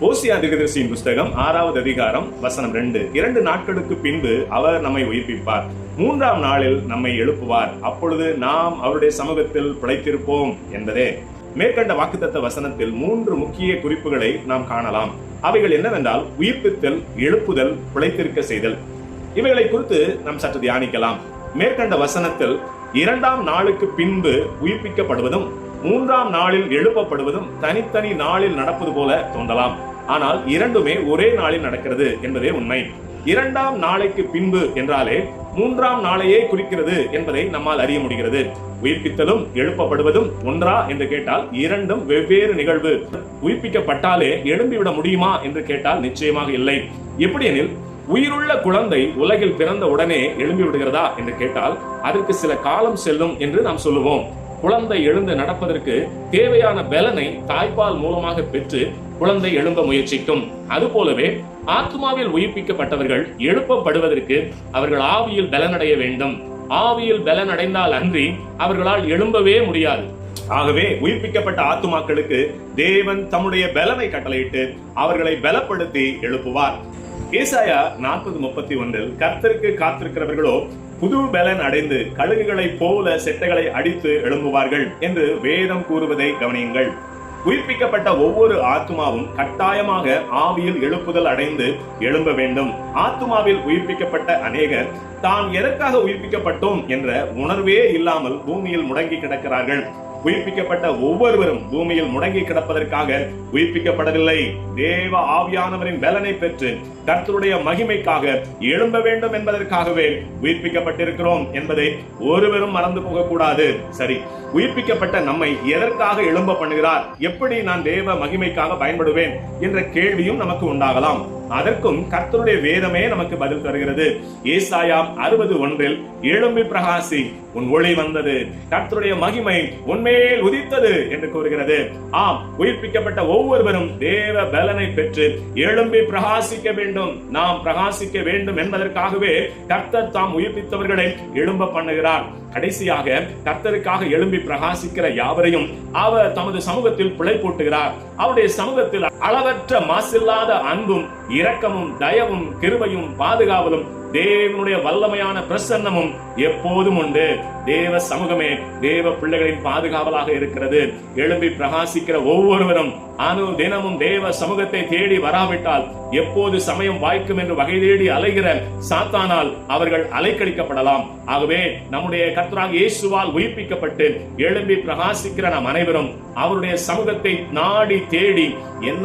ஓசியா திகதரிசியின் புஸ்தகம் ஆறாவது அதிகாரம் வசனம் ரெண்டு. இரண்டு நாட்களுக்கு பின்பு அவர் நம்மை உயிர்ப்பிப்பார். மூன்றாம் நாளில் நம்மை எழுப்புவார். அப்பொழுது நாம் அவருடைய சமூகத்தில் பிழைத்திருப்போம் என்பதே. மேற்கண்ட வாக்குத்தத்த வசனத்தில் மூன்று முக்கிய குறிப்புகளை நாம் காணலாம். அவைகள் என்னவென்றால் உயிர்ப்பித்தல் எழுப்புதல் பிழைத்திருக்க செய்தல். இவைகளை குறித்து நாம் சற்று தியானிக்கலாம். மேற்கண்ட வசனத்தில் இரண்டாம் நாளுக்கு பின்பு உயிர்ப்பிக்கப்படுவதும் மூன்றாம் நாளில் எழுப்பப்படுவதும் தனித்தனி நாளில் நடப்பது போல தோன்றலாம். ஆனால் இரண்டுமே ஒரே நாளில் நடக்கிறது என்பதே உண்மை. இரண்டாம் நாளைக்கு பின்பு என்றாலே மூன்றாம் நாளையே குறிக்கிறது என்பதை நம்மால் அறிய முடிகிறது. உயிர்ப்பித்தலும் எழுப்பப்படுவதும் ஒன்றா என்று கேட்டால் இரண்டும் வெவ்வேறு நிகழ்வு. உயிர்ப்பிக்கப்பட்டாலே எழும்பிவிட முடியுமா என்று கேட்டால் நிச்சயமாக இல்லை. எப்படியெனில் உயிருள்ள குழந்தை உலகில் பிறந்த உடனே எழும்பி விடுகிறதா என்று கேட்டால் அதற்கு சில காலம் செல்லும் என்று நாம் சொல்லுவோம். குழந்தை எழுந்து நடப்பதற்கு தேவையான பலனை தாய்ப்பால் மூலமாக பெற்று குழந்தை எழும்ப முயற்சிக்கும். அதுபோலவே ஆத்மாவில் உயிர்ப்பிக்கப்பட்டவர்கள் எழுப்பப்படுவதற்கு அவர்கள் ஆவியில் பலனடைய வேண்டும். ஆவியில் பலனடைந்தால் அன்றி அவர்களால் எழும்பவே முடியாது. ஆகவே உயிர்ப்பிக்கப்பட்ட ஆத்துமாக்களுக்கு தேவன் தம்முடைய பலனை கட்டளையிட்டு அவர்களை பலப்படுத்தி எழுப்புவார். ஏசாயா நாற்பது முப்பத்தி ஒன்றில் கர்த்தருக்கு காத்திருக்கிறவர்களோ புது பலன் அடைந்து கழுகுகளைப் போல செட்டைகளை அடித்து எழும்புவார்கள் என்று வேதம் கூறுவதை கவனியுங்கள். உயிர்ப்பிக்கப்பட்ட ஒவ்வொரு ஆத்மாவும் கட்டாயமாக ஆவியில் எழுப்புதல் அடைந்து எழும்ப வேண்டும். ஆத்மாவில் உயிர்ப்பிக்கப்பட்ட அநேகர் தான் எதற்காக உயிர்ப்பிக்கப்பட்டோம் என்ற உணர்வே இல்லாமல் பூமியில் முடங்கி கிடக்கிறார்கள். உயிர்ப்பிக்கப்பட்ட ஒவ்வொருவரும் பூமியில் முடங்கி கிடப்பதற்காக உயிர்ப்பிக்கப்படவில்லை. தேவ ஆவியானவரின் பலனை பெற்று கர்த்தருடைய மகிமைக்காக எழும்ப வேண்டும் என்பதற்காகவே உயிர்ப்பிக்கப்பட்டிருக்கிறோம் என்பதை ஒருவரும் மறந்து போகக்கூடாது. சரி உயிர்ப்பிக்கப்பட்ட நம்மை எதற்காக எழும்ப பண்ணுகிறார்? எப்படி நான் தேவ மகிமைக்காக பயன்படுவேன்? என்ற கேள்வியும் நமக்கு உண்டாகலாம். அதற்கும் கர்த்தருடைய வேதமே நமக்கு பதில் தருகிறது. ஏசாயாம் அறுபது ஒன்றில் எழும்பி பிரகாசி உன் ஒளி வந்தது. கர்த்தருடைய மகிமை உன்மேல் உதித்தது என்று கூறுகிறது. ஆம் உயிர்ப்பிக்கப்பட்ட ஒவ்வொருவரும் தேவ பலனை பெற்று எழும்பி பிரகாசிக்க வேண்டும். நாம் பிரகாசிக்க வேண்டும் என்பதற்காகவே கர்த்தர் தாம் உயிர்ப்பித்தவர்களை எழும்ப பண்ணுகிறார். கடைசியாக கர்த்தருக்காக எழும்பி பிரகாசிக்கிற யாவரையும் அவர் தமது சமூகத்தில் பிழை போட்டுகிறார். அவருடைய சமூகத்தில் அளவற்ற மாசில்லாத அன்பும் இரக்கமும் தயவும் கிருபையும் பாதுகாவலும் தேவனுடைய வல்லமையான பிரசன்னமும் எப்போதும் உண்டு. தேவ சமூகமே தேவ பிள்ளைகளின் பாதுகாவலாக இருக்கிறது. எழும்பி பிரகாசிக்கிற ஒவ்வொருவரும் அனு தினமும் தேவ சமூகத்தை தேடி வராவிட்டால் எப்போது சமயம் வாய்க்கும் என்று வகை தேடி அலைகிற சாத்தானால் அவர்கள் அலைக்கழிக்கப்படலாம். ஆகவே நம்முடைய கர்த்தராக இயேசுவால் உயிர்ப்பிக்கப்பட்டு எழும்பி பிரகாசிக்கிற நாம் அனைவரும் அவருடைய சமூகத்தை நாடி தேடி என்ன